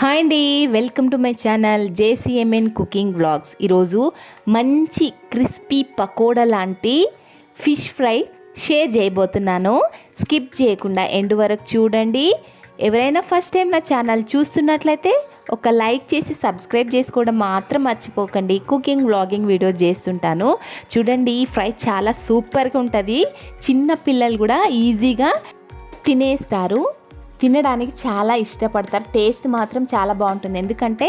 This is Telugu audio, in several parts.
హాయ్ అండి welcome to my channel JCMN cooking vlogs. ఈరోజు మంచి క్రిస్పీ పకోడా లాంటి ఫిష్ ఫ్రై షేర్ చేయబోతున్నాను. స్కిప్ చేయకుండా ఎండ్ వరకు చూడండి. ఎవరైనా ఫస్ట్ టైం నా ఛానల్ చూస్తున్నట్లయితే ఒక లైక్ చేసి సబ్స్క్రైబ్ చేసుకోవడం మాత్రం మర్చిపోకండి. కుకింగ్ వ్లాగింగ్ వీడియో చేస్తుంటాను. చూడండి ఈ ఫ్రై చాలా సూపర్గా ఉంటుంది. చిన్న పిల్లలు కూడా ఈజీగా తినేస్తారు. తినడానికి చాలా ఇష్టపడతారు. టేస్ట్ మాత్రం చాలా బాగుంటుంది. ఎందుకంటే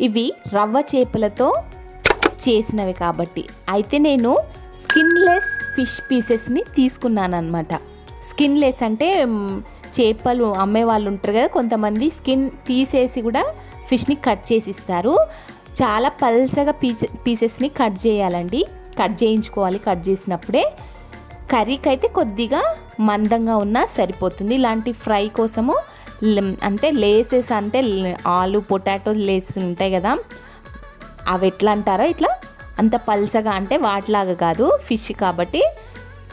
ఇవి రవ్వ చేపలతో చేసినవి కాబట్టి. అయితే నేను స్కిన్లెస్ ఫిష్ పీసెస్ని తీసుకున్నాను అనమాట స్కిన్లెస్ అంటే చేపలు అమ్మే వాళ్ళు ఉంటారు కదా కొంతమంది స్కిన్ తీసేసి కూడా ఫిష్ని కట్ చేసి ఇస్తారు. చాలా పల్సగా పీసె పీసెస్ని కట్ చేయాలండి. కట్ చేయించుకోవాలి కట్ చేసినప్పుడే. కర్రీకి అయితే కొద్దిగా మందంగా ఉన్నా సరిపోతుంది. ఇలాంటి ఫ్రై కోసము అంటే లేసెస్ అంటే ఆలు పొటాటో లేస్ ఉంటాయి కదా. అవి ఎట్లా అంటారో ఇట్లా అంత పల్సగా అంటే వాటిలాగా కాదు ఫిష్ కాబట్టి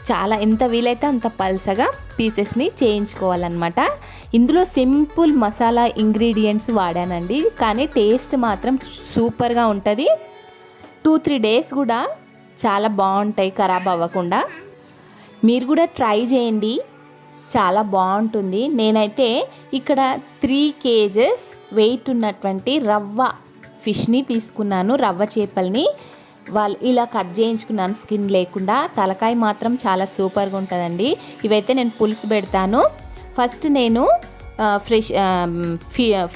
చాలా ఎంత వీలైతే అంత పల్సగా పీసెస్ని చేయించుకోవాలన్నమాట. ఇందులో సింపుల్ మసాలా ఇంగ్రీడియంట్స్ వాడానండి. కానీ టేస్ట్ మాత్రం సూపర్గా ఉంటుంది. టూ త్రీ డేస్ కూడా చాలా బాగుంటాయి ఖరాబ్ అవ్వకుండా. మీరు కూడా ట్రై చేయండి. చాలా బాగుంటుంది. నేనైతే ఇక్కడ త్రీ కేజెస్ వెయిట్ ఉన్నటువంటి రవ్వ ఫిష్ని తీసుకున్నాను. రవ్వ చేపల్ని. వాళ్ళు ఇలా కట్ చేయించుకున్నాను. స్కిన్ లేకుండా తలకాయ మాత్రం చాలా సూపర్గా ఉంటుందండి. ఇవైతే నేను పులుసు పెడతాను. ఫస్ట్ నేను ఫ్రెష్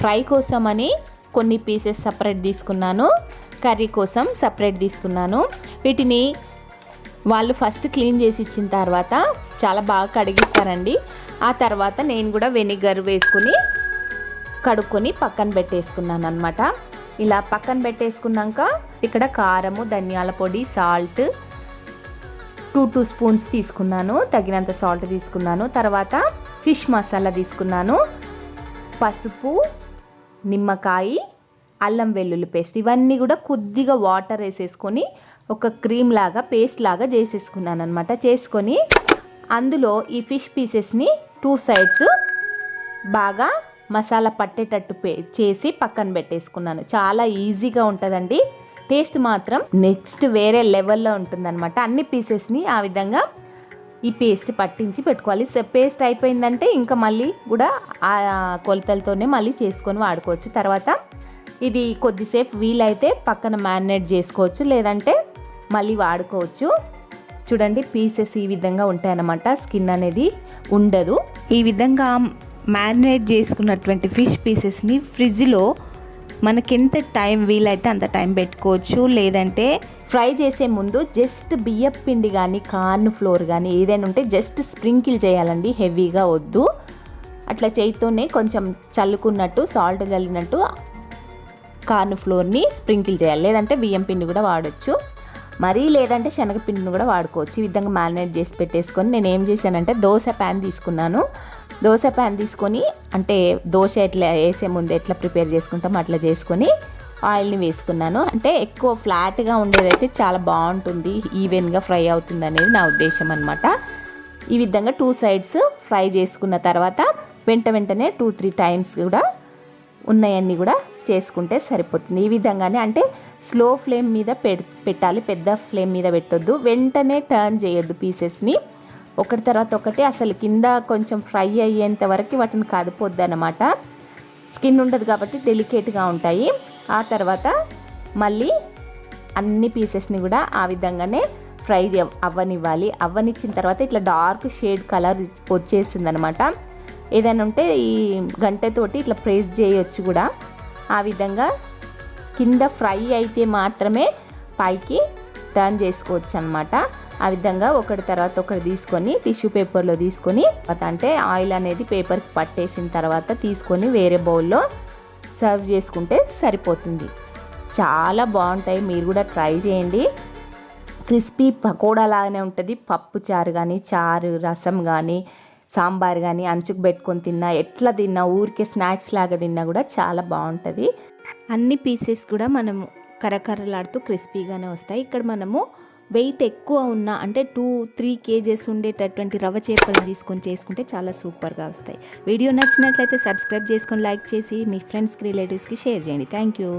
ఫ్రై కోసమని కొన్ని పీసెస్ సపరేట్ తీసుకున్నాను. కర్రీ కోసం సపరేట్ తీసుకున్నాను. వీటిని వాళ్ళు ఫస్ట్ క్లీన్ చేసి ఇచ్చిన తర్వాత చాలా బాగా కడిగిస్తారండి. ఆ తర్వాత నేను కూడా వెనిగర్ వేసుకుని కడుక్కొని పక్కన పెట్టేసుకున్నాను అనమాట ఇలా పక్కన పెట్టేసుకున్నాక ఇక్కడ కారము ధనియాల పొడి సాల్ట్ టూ టూ స్పూన్స్ తీసుకున్నాను. తగినంత సాల్ట్ తీసుకున్నాను. తర్వాత ఫిష్ మసాలా తీసుకున్నాను. పసుపు నిమ్మకాయ అల్లం వెల్లుల్లి పేస్ట్ ఇవన్నీ కూడా కొద్దిగా వాటర్ వేసేసుకొని ఒక క్రీమ్ లాగా పేస్ట్ లాగా చేసేసుకున్నాను అనమాట చేసుకొని అందులో ఈ ఫిష్ పీసెస్ని టూ సైడ్స్ బాగా మసాలా పట్టేటట్టు పే చేసి పక్కన పెట్టేసుకున్నాను. చాలా ఈజీగా ఉంటుందండి. టేస్ట్ మాత్రం నెక్స్ట్ వేరే లెవెల్లో ఉంటుందన్నమాట. అన్ని పీసెస్ని ఆ విధంగా ఈ పేస్ట్ పట్టించి పెట్టుకోవాలి. పేస్ట్ అయిపోయిందంటే ఇంకా మళ్ళీ కూడా ఆ కొలతలతోనే మళ్ళీ చేసుకొని వాడుకోవచ్చు. తర్వాత ఇది కొద్దిసేపు వీలైతే పక్కన మ్యారినేట్ చేసుకోవచ్చు. లేదంటే మళ్ళీ వాడుకోవచ్చు. చూడండి పీసెస్ ఈ విధంగా ఉంటాయన్నమాట. స్కిన్ అనేది ఉండదు. ఈ విధంగా మ్యారినేట్ చేసుకున్నటువంటి ఫిష్ పీసెస్ని ఫ్రిడ్జ్లో మనకెంత టైం వీలైతే అంత టైం పెట్టుకోవచ్చు. లేదంటే ఫ్రై చేసే ముందు జస్ట్ బియ్యం పిండి కానీ కార్న్ ఫ్లోర్ కానీ ఏదైనా ఉంటే జస్ట్ స్ప్రింకిల్ చేయాలండి. హెవీగా వద్దు. అట్లా చేయితోనే కొంచెం చల్లుకున్నట్టు సాల్ట్ చల్లినట్టు కార్న్ ఫ్లోర్ని స్ప్రింకిల్ చేయాలి. లేదంటే బియ్యం పిండి కూడా వాడచ్చు. మరీ లేదంటే శనగపిండిని కూడా వాడుకోవచ్చు. ఈ విధంగా మ్యారినేట్ చేసి పెట్టేసుకొని నేను ఏం చేశానంటే దోశ ప్యాన్ తీసుకున్నాను. దోశ ప్యాన్ తీసుకొని అంటే దోశ ఎట్లా వేసే ముందు ఎట్లా ప్రిపేర్ చేసుకుంటామో అట్లా చేసుకొని ఆయిల్ని వేసుకున్నాను. అంటే ఎక్కువ ఫ్లాట్గా ఉండేదైతే చాలా బాగుంటుంది ఈవెన్గా ఫ్రై అవుతుంది అనేది నా ఉద్దేశం అనమాట ఈ విధంగా టూ సైడ్స్ ఫ్రై చేసుకున్న తర్వాత వెంట వెంటనే టూ త్రీ టైమ్స్ కూడా ఉన్నాయన్నీ కూడా చేసుకుంటే సరిపోతుంది. ఈ విధంగానే అంటే స్లో ఫ్లేమ్ మీద పెట్టాలి. పెద్ద ఫ్లేమ్ మీద పెట్టొద్దు. వెంటనే టర్న్ చేయొద్దు పీసెస్ని ఒకటి తర్వాత ఒకటి అసలు కింద కొంచెం ఫ్రై అయ్యేంత వరకు వాటిని కదిపోద్ది అనమాట స్కిన్ ఉండదు కాబట్టి డెలికేట్గా ఉంటాయి. ఆ తర్వాత మళ్ళీ అన్ని పీసెస్ని కూడా ఆ విధంగానే ఫ్రై అవ్వనివ్వాలి. అవ్వనిచ్చిన తర్వాత ఇట్లా డార్క్ షేడ్ కలర్ వచ్చేసింది అనమాట ఏదైనా ఉంటే ఈ గంటతోటి ఇట్లా ప్రెస్ చేయొచ్చు కూడా. ఆ విధంగా కింద ఫ్రై అయితే మాత్రమే పైకి టర్న్ చేసుకోవచ్చు అనమాట ఆ విధంగా ఒకటి తర్వాత ఒకటి తీసుకొని టిష్యూ పేపర్లో తీసుకొని అంటే ఆయిల్ అనేది పేపర్కి పట్టేసిన తర్వాత తీసుకొని వేరే బౌల్లో సర్వ్ చేసుకుంటే సరిపోతుంది. చాలా బాగుంటాయి. మీరు కూడా ట్రై చేయండి. క్రిస్పీ పకోడా లాగానే ఉంటుంది. పప్పు చారు కానీ చారు రసం కానీ సాంబార్ కానీ అంచుకు పెట్టుకొని తిన్నా ఎట్లా తిన్నా ఊరికే స్నాక్స్ లాగా తిన్నా కూడా చాలా బాగుంటుంది. అన్ని పీసెస్ కూడా మనము కరకరలాడుతూ క్రిస్పీగానే వస్తాయి. ఇక్కడ మనము వెయిట్ ఎక్కువ ఉన్న అంటే టూ త్రీ కేజెస్ ఉండేటటువంటి రవ్వ చేపలు తీసుకొని చేసుకుంటే చాలా సూపర్గా వస్తాయి. వీడియో నచ్చినట్లయితే సబ్స్క్రైబ్ చేసుకొని లైక్ చేసి మీ ఫ్రెండ్స్కి రిలేటివ్స్కి షేర్ చేయండి. Thank you.